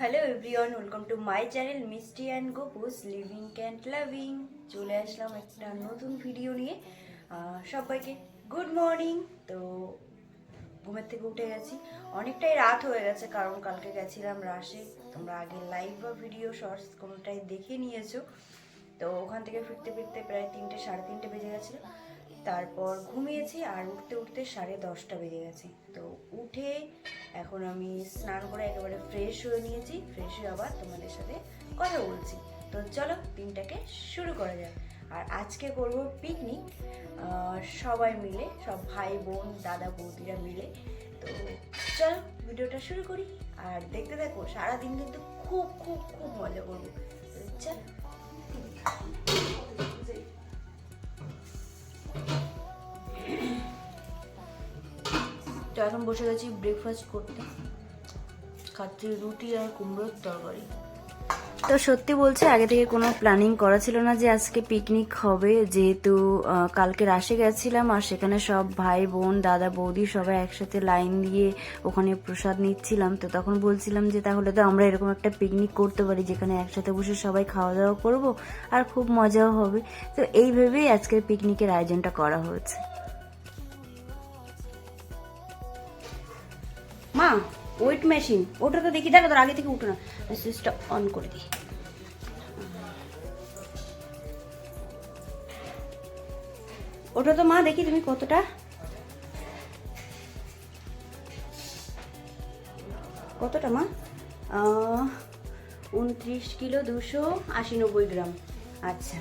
Hello everyone welcome to my channel Mishti and Gopus living can't loving চলে আসলাম একটা নতুন ভিডিও নিয়ে। সবাইকে গুড মর্নিং তো ঘুমের থেকে উঠে গেছি। অনেকটাই রাত হয়ে গেছে, কারণ কালকে গেছিলাম রাশে। তোমরা আগে লাইভ বা ভিডিও শর্টস কোনোটাই দেখে নিয়েছো। তো ওখান থেকে ফিরতে ফিরতে প্রায় তিনটে, সাড়ে তিনটে বেজে গেছিল। তারপর ঘুমিয়েছি আর উঠতে উঠতে সাড়ে দশটা বেজে গেছে। তো উঠে এখন আমি স্নান করে একেবারে ফ্রেশ হয়ে নিয়েছি ফ্রেশ হয়ে আবার তোমাদের সাথে কথা বলছি। তো চলো দিনটাকে শুরু করা যাক। আর আজকে করব পিকনিক সবাই মিলে, সব ভাই বোন, দাদা বৌদিরা মিলে। তো চলো ভিডিওটা শুরু করি। আর দেখতে দেখো সারাদিন কিন্তু খুব খুব খুব মজা করব। চলো তো এখন বসে গেছি ব্রেকফাস্ট করতে। খাচ্ছি রুটি আর কুমড়োর তরকারি। তো সত্যি বলছে, আগে থেকে কোনো প্ল্যানিং করা ছিল না যে আজকে পিকনিক হবে। যেহেতু কালকে রাশে গেছিলাম আর সেখানে সব ভাই, বোন, দাদা, বৌদি সবাই একসাথে লাইন দিয়ে ওখানে প্রসাদ নিচ্ছিলাম। তো তখন বলছিলাম যে তাহলে তো আমরা এরকম একটা পিকনিক করতে পারি, যেখানে একসাথে বসে সবাই খাওয়া দাওয়া করব আর খুব মজাও হবে। তো এই ভেবেই আজকের পিকনিকের আয়োজনটা করা হয়েছে। মা ওয়েট মেশিন ওটা তো দেখি, দাঁড়া তোর আগে থেকে উঠো না। সুইচটা অন করে দিই। ওটা তো মা, দেখি তুমি কতটা। কতটা মা? উনত্রিশ কিলো দুশো আশি নব্বই গ্রাম। আচ্ছা।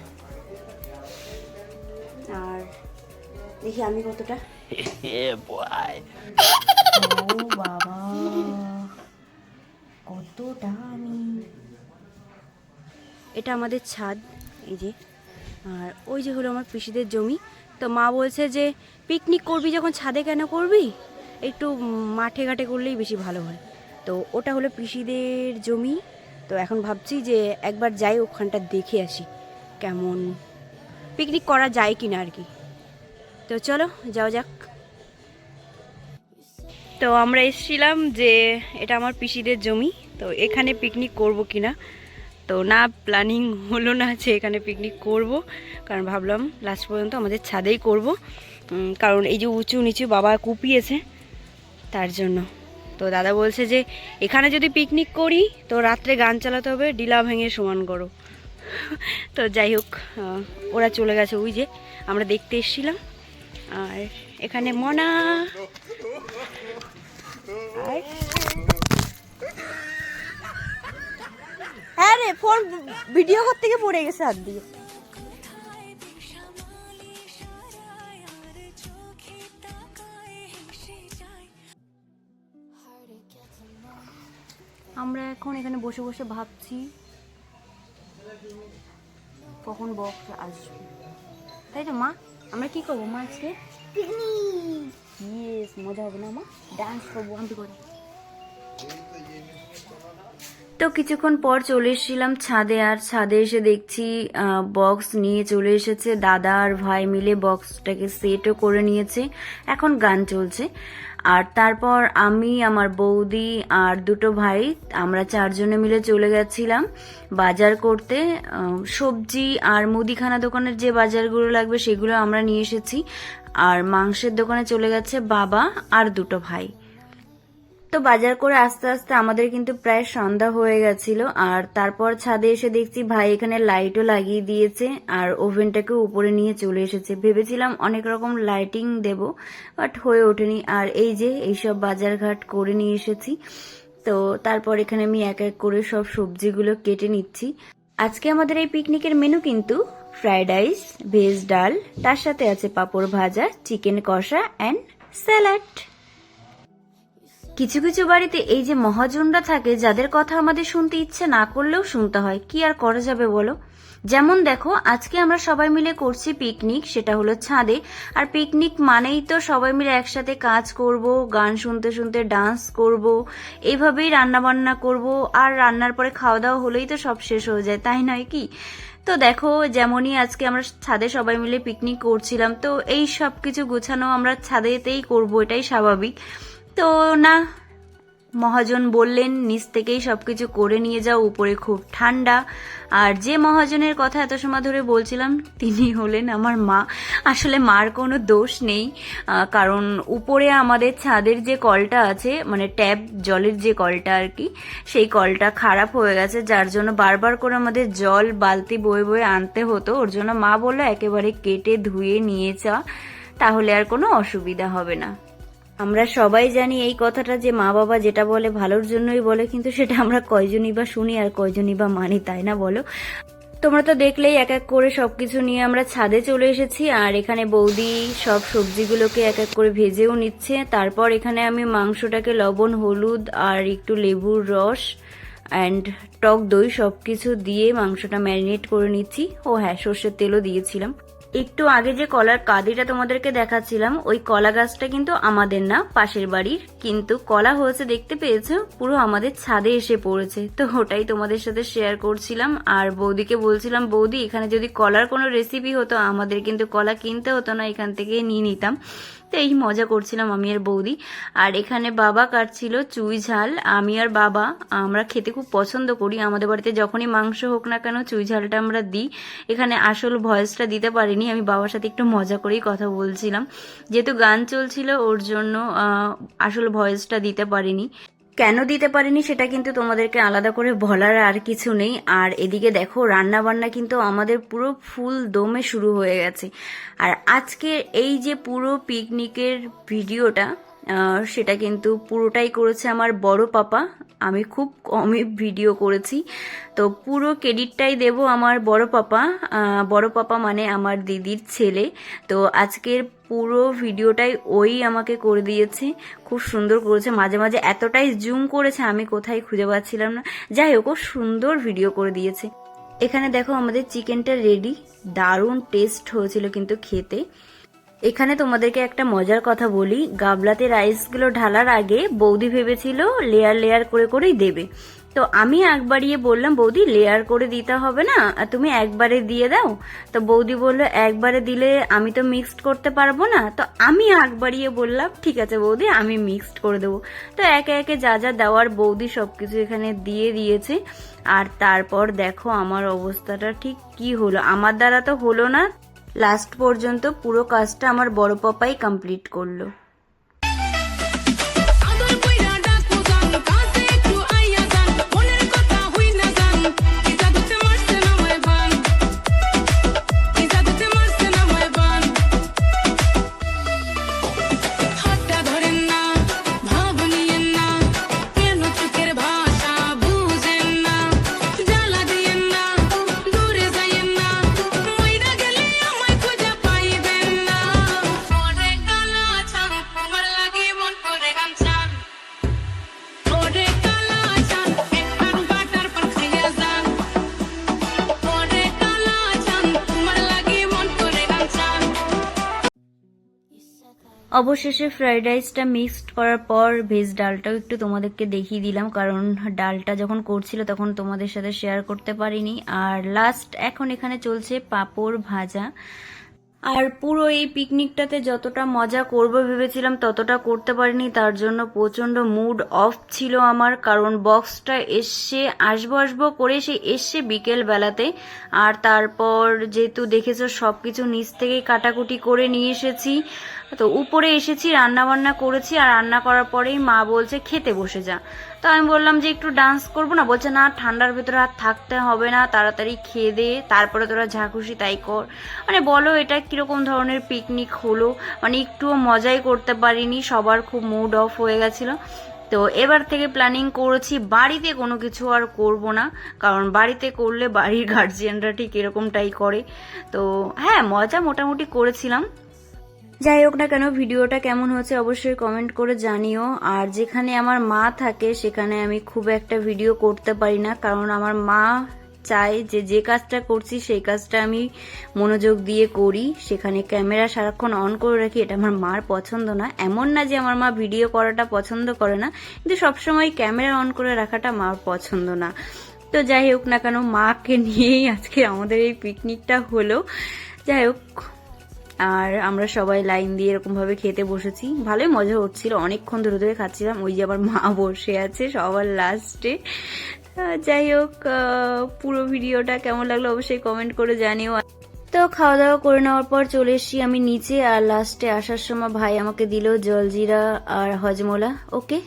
আর দেখি আমি কতটা. কতটা আমি। এটা আমাদের ছাদ, এই যে। আর ওই যে হলো আমার পিসিদের জমি। তো মা বলছে যে, পিকনিক করবি যখন ছাদে কেন করবি? একটু মাঠে ঘাটে করলেই বেশি ভালো হয়। তো ওটা হলো পিসিদের জমি। তো এখন ভাবছি যে একবার যাই ওখানটা দেখে আসি কেমন। পিকনিক করা যায় কিনা আর কি। তো চলো, যাওয়া যাক। তো আমরা এসেছিলাম যে এটা আমার পিসিদের জমি, তো এখানে পিকনিক করব কিনা? তো না প্ল্যানিং হলো না যে এখানে পিকনিক করব, কারণ ভাবলাম লাস্ট পর্যন্ত আমাদের ছাদেই করব। কারণ এই যে উঁচু নিচু বাবা কুপিয়েছে, তার জন্য। তো দাদা বলছে যে, এখানে যদি পিকনিক করি, তো রাত্রে গান চালাতে হবে, ডিলা ভেঙে সমান করো। তো যাই হোক ওরা চলে গেছে ওই যে, আমরা দেখতে এসেছিলাম। আর এখানে মনা। হ্যাঁ রে, ফোন ভিডিও করতে গিয়ে পড়ে গেছে হাত দিয়ে। আমরা এখন এখানে বসে বসে ভাবছি কখন বক্স আসবে। তাই তো, মা? আমরা কি করব, মা, আজকে? ইয়েস, মজা হবে না ডান্স করব, আমি করে। তো কিছুক্ষণ পর চলে এসেছিলাম ছাদে, আর ছাদে এসে দেখছি বক্স নিয়ে চলে এসেছে। দাদা আর ভাই মিলে বক্সটাকে সেটও করে নিয়েছে। এখন গান চলছে। আর তারপর আমি, আমার বৌদি আর দুটো ভাই, আমরা চারজনে মিলে চলে গেছিলাম বাজার করতে। সবজি আর মুদিখানা দোকানের যে বাজারগুলো লাগবে সেগুলো আমরা নিয়ে এসেছি। আর মাংসের দোকানে চলে গেছে বাবা আর দুটো ভাই। তো বাজার করে আস্তে আস্তে আমাদের কিন্তু প্রায় সন্ধ্যা হয়ে গেছিল আর তারপর ছাদে এসে দেখছি ভাই এখানে লাইটও লাগিয়ে দিয়েছে আর ওভেনটাকে উপরে নিয়ে চলে এসেছে। ভেবেছিলাম অনেক রকম লাইটিং দেব, বাট হয়ে ওঠেনি। আর এই যে এইসব বাজারঘাট করে নিয়ে এসেছি, তো তারপর এখানে আমি এক এক করে সব সবজিগুলো কেটে নিচ্ছি। আজকে আমাদের এই পিকনিকের মেনু কিন্তু ফ্রাইড রাইস, ভেজ ডাল, তার সাথে আছে পাপড় ভাজা, চিকেন কষা অ্যান্ড স্যালাড। কিছু কিছু বাড়িতে এই যে মহাজনরা থাকে, যাদের কথা আমাদের শুনতে ইচ্ছে না করলেও শুনতে হয়, কি আর করা যাবে বলো? যেমন দেখো, আজকে আমরা সবাই মিলে করছি পিকনিক সেটা হলো ছাদে। আর পিকনিক মানেই তো সবাই মিলে একসাথে কাজ করব, গান শুনতে শুনতে ডান্স করব এইভাবেই রান্না বান্না করব। আর রান্নার পরে খাওয়া দাওয়া হলেই তো সব শেষ হয়ে যায়, তাই নয় কি? তো দেখো, যেমনই আজকে আমরা ছাদে সবাই মিলে পিকনিক করছিলাম, তো এই সব কিছু গোছানো আমরা ছাদেতেই করব, এটাই স্বাভাবিক। তো না, মহাজন বললেন, নিচ থেকেই সবকিছু করে নিয়ে যাও, উপরে খুব ঠান্ডা। আর যে মহাজনের কথা এত সময় ধরে বলছিলাম, তিনি হলেন আমার মা। আসলে মার কোনো দোষ নেই কারণ উপরে আমাদের ছাদের যে কলটা আছে মানে ট্যাপ, জলের যে কলটা আর কি, সেই কলটা খারাপ হয়ে গেছে, যার জন্য বারবার করে আমাদের জল বালতি বয়ে বয়ে আনতে হতো। ওর জন্য মা বলল, একেবারে কেটে ধুয়ে নিয়ে যা, তাহলে আর কোনো অসুবিধা হবে না। আমরা সবাই জানি এই কথাটা যে মা বাবা যেটা বলে ভালোর জন্যই বলে, কিন্তু সেটা আমরা কয়জনই বা শুনি আর কয়জনই বা মানি, তাই না বলো? তোমরা তো দেখলেই এক এক করে সবকিছু নিয়ে আমরা ছাদে চলে এসেছি, আর এখানে বৌদি সব সবজিগুলোকে এক এক করে ভেজেও নিচ্ছে। তারপর এখানে আমি মাংসটাকে লবণ, হলুদ আর একটু লেবুর রস অ্যান্ড টক দই সব কিছু দিয়ে মাংসটা ম্যারিনেট করে নিচ্ছি। ও হ্যাঁ সর্ষের তেলও দিয়েছিলাম। একটু আগে যে কলার কাদিটা তোমাদেরকে দেখাচ্ছিলাম, ওই কলা গাছটা কিন্তু আমাদের না, পাশের বাড়ির। কিন্তু কলা হয়েছে, দেখতে পেয়েছ? পুরো আমাদের ছাদে এসে পড়েছে। তো ওটাই তোমাদের সাথে শেয়ার করছিলাম। আর বৌদিকে বলছিলাম, বৌদি, এখানে যদি কলার কোনো রেসিপি হতো, আমাদের কিন্তু কলা কিনতে হতো না, এখান থেকে নিয়ে নিতাম। তো এই মজা করছিলাম আমি আর বৌদি। আর এখানে বাবা কাটছিল চুই ঝাল। আমি আর বাবা, আমরা খেতে খুব পছন্দ করি। আমাদের বাড়িতে যখনই মাংস হোক না কেন চুই ঝালটা আমরা দিই। এখানে আসল ভয়েসটা দিতে পারিনি। আমি বাবার সাথে একটু মজা করেই কথা বলছিলাম। যেহেতু গান চলছিল, ওর জন্য আসল ভয়েসটা দিতে পারিনি। কেন দিতে পারিনি সেটা কিন্তু তোমাদেরকে আলাদা করে বলার আর কিছু নেই। আর এদিকে দেখো রান্না বান্না কিন্তু আমাদের পুরো ফুল দমে শুরু হয়ে গেছে। আর আজকে এই যে পুরো পিকনিকের ভিডিওটা সেটা কিন্তু পুরোটাই করেছে আমার বড় পাপা। আমি খুব কমই ভিডিও করেছি। তো পুরো ক্রেডিটটাই দেব আমার বড় পাপা। বড় পাপা মানে আমার দিদির ছেলে। তো আজকের পুরো ভিডিওটাই ওই আমাকে করে দিয়েছে। খুব সুন্দর করেছে। মাঝে মাঝে এতটাই জুম করেছে, আমি কোথায় খুঁজে পাচ্ছিলাম না। যাই হোক সুন্দর ভিডিও করে দিয়েছে। এখানে দেখো আমাদের চিকেনটা রেডি দারুণ টেস্ট হয়েছিল কিন্তু খেতে। এখানে তোমাদেরকে একটা মজার কথা বলি। গাবলাতে রাইসগুলো ঢালার আগে বৌদি ভেবেছিল লেয়ার লেয়ার করে করেই দেবে। তো আমি একবারিয়ে বললাম, বৌদি লেয়ার করে দিতে হবে না? আর তুমি একবারে দিয়ে দাও। তো বৌদি বলল, একবারে দিলে আমি তো মিক্সড করতে পারব না। তো আমি একবারিয়ে বললাম, ঠিক আছে বৌদি, আমি মিক্সড করে দেবো। তো একে একে যা যা দেওয়ার বৌদি সবকিছু এখানে দিয়ে দিয়েছে। আর তারপর দেখো আমার অবস্থাটা ঠিক কি হলো। আমার দ্বারা তো হলো না। লাস্ট পর্যন্ত পুরো কাজটা আমার বড় পাপাই কমপ্লিট করল। অবশেষে ফ্রাইড রাইসটা মিক্সড করার পর ভেজ ডালটাও একটু তোমাদেরকে দেখিয়ে দিলাম, কারণ ডালটা যখন করছিল তখন তোমাদের সাথে শেয়ার করতে পারিনি। আর লাস্ট এখন এখানে চলছে পাঁপড় ভাজা। আর পুরো এই পিকনিকটাতে যতটা মজা করব ভেবেছিলাম ততটা করতে পারিনি, তার জন্য প্রচণ্ড মুড অফ ছিল আমার, কারণ বক্সটা এসে, আসব আসব করে সে এসছে বিকেল বেলাতে, আর তারপর যেহেতু দেখেছ সবকিছু নিচ থেকেই কাটাকুটি করে নিয়ে এসেছি তো উপরে এসেছি রান্না বান্না করেছি আর রান্না করার পরেই মা বলছে, খেতে বসে যা। তো আমি বললাম যে, একটু ডান্স করব না? বলছে, না, ঠান্ডার ভেতরে আর থাকতে হবে না, তাড়াতাড়ি খেয়ে দে, তারপরে তোরা যা খুশি তাই কর। মানে বলো, এটা কীরকম ধরনের পিকনিক হলো? মানে একটুও মজাই করতে পারিনি, সবার খুব মুড অফ হয়ে গেছিল। তো এবার থেকে প্ল্যানিং করেছি, বাড়িতে কোনো কিছু আর করব না, কারণ বাড়িতে করলে বাড়ির গার্জিয়ানরা ঠিক এরকমটাই করে। তো হ্যাঁ মজা মোটামুটি করেছিলাম। যাই হোক না কেন, ভিডিওটা কেমন হয়েছে অবশ্যই কমেন্ট করে জানিও। আর যেখানে আমার মা থাকে, সেখানে আমি খুব একটা ভিডিও করতে পারি না। কারণ আমার মা চাই যে যে কাজটা করছি, সেই কাজটা আমি মনোযোগ দিয়ে করি। সেখানে ক্যামেরা সারাক্ষণ অন করে রাখি, এটা আমার মার পছন্দ না। এমন না যে আমার মা ভিডিও করাটা পছন্দ করে না, কিন্তু সবসময় ক্যামেরা অন করে রাখাটা মার পছন্দ না। তো যাই হোক না কেন, মাকে নিয়েই আজকে আমাদের এই পিকনিকটা হলো। যাই হোক আর আমরা সবাই লাইন দিয়ে এরকম ভাবে খেতে বসেছি। ভালোই মজা হচ্ছিল। অনেকক্ষণ ধরে ধরে খাচ্ছিলাম। ওই যে আবার মা বসে আছে সবার লাস্টে যাই হোক পুরো ভিডিওটা কেমন লাগল অবশ্যই কমেন্ট করে জানিও। তো খাওয়া দাওয়া করে নেওয়ার পর চলে এসেছি আমি নিচে। আর লাস্টে আসার সময় ভাই আমাকে দিল জলজিরা আর হজমোলা। ওকে